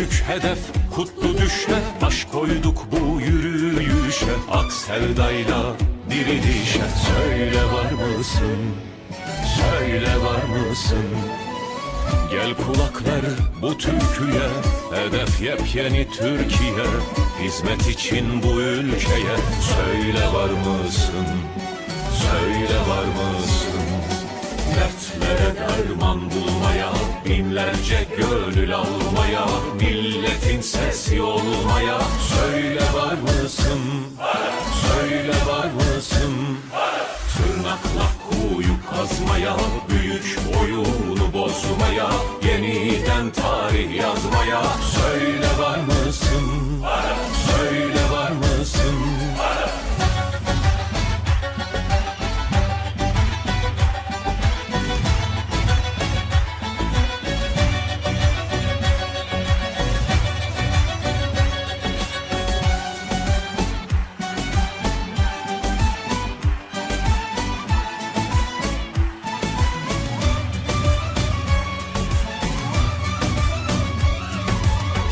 hedef kutlu düşe Baş koyduk bu yürüyüşe Ak sevdayla dirilişe Söyle var mısın? Söyle var mısın? Gel kulak ver bu türküye Hedef yepyeni Türkiye Hizmet için bu ülkeye Söyle var mısın? Söyle var mısın? Dertlere derman bulmaya Binlerce gönül almaya Milletin sesi olmaya Söyle var mısın? Söyle var mısın? Tırnakla kuyu kazmaya Büyük oyunu bozmaya Yeniden tarih yazmaya Söyle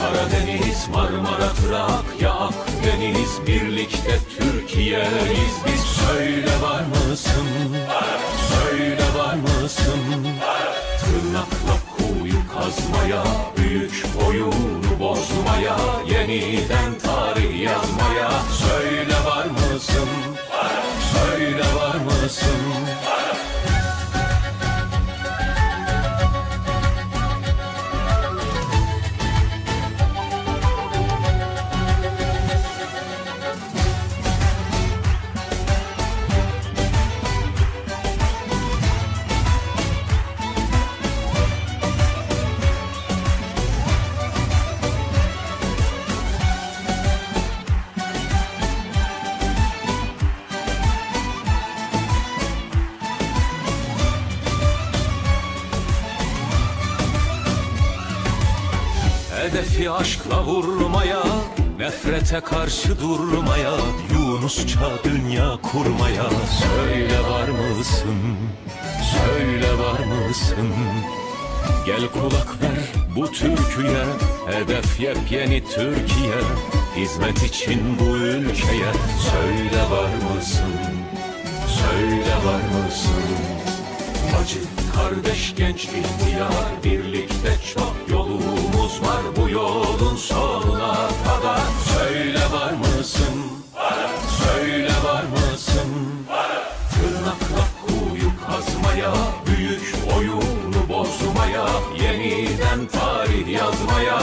Karadeniz, Marmara, Trakya, Akdeniz Birlikte Türkiye'yiz biz Söyle var mısın? Söyle var mısın? Tırnakla kuyu kazmaya Büyük oyunu bozmaya Yeniden tarih yazmaya Söyle Hedefi aşkla vurmaya, nefrete karşı durmaya, Yunusça dünya kurmaya. Söyle var mısın? Söyle var mısın? Gel kulak ver bu türküye, hedef yepyeni Türkiye. Hizmet için bu ülkeye, söyle var mısın? Söyle var mısın? Acı kardeş genç ihtiyar birlikte çok yolun sonuna kadar Söyle var mısın? Söyle var mısın? Tırnakla kuyu kazmaya Büyük oyunu bozmaya Yeniden tarih yazmaya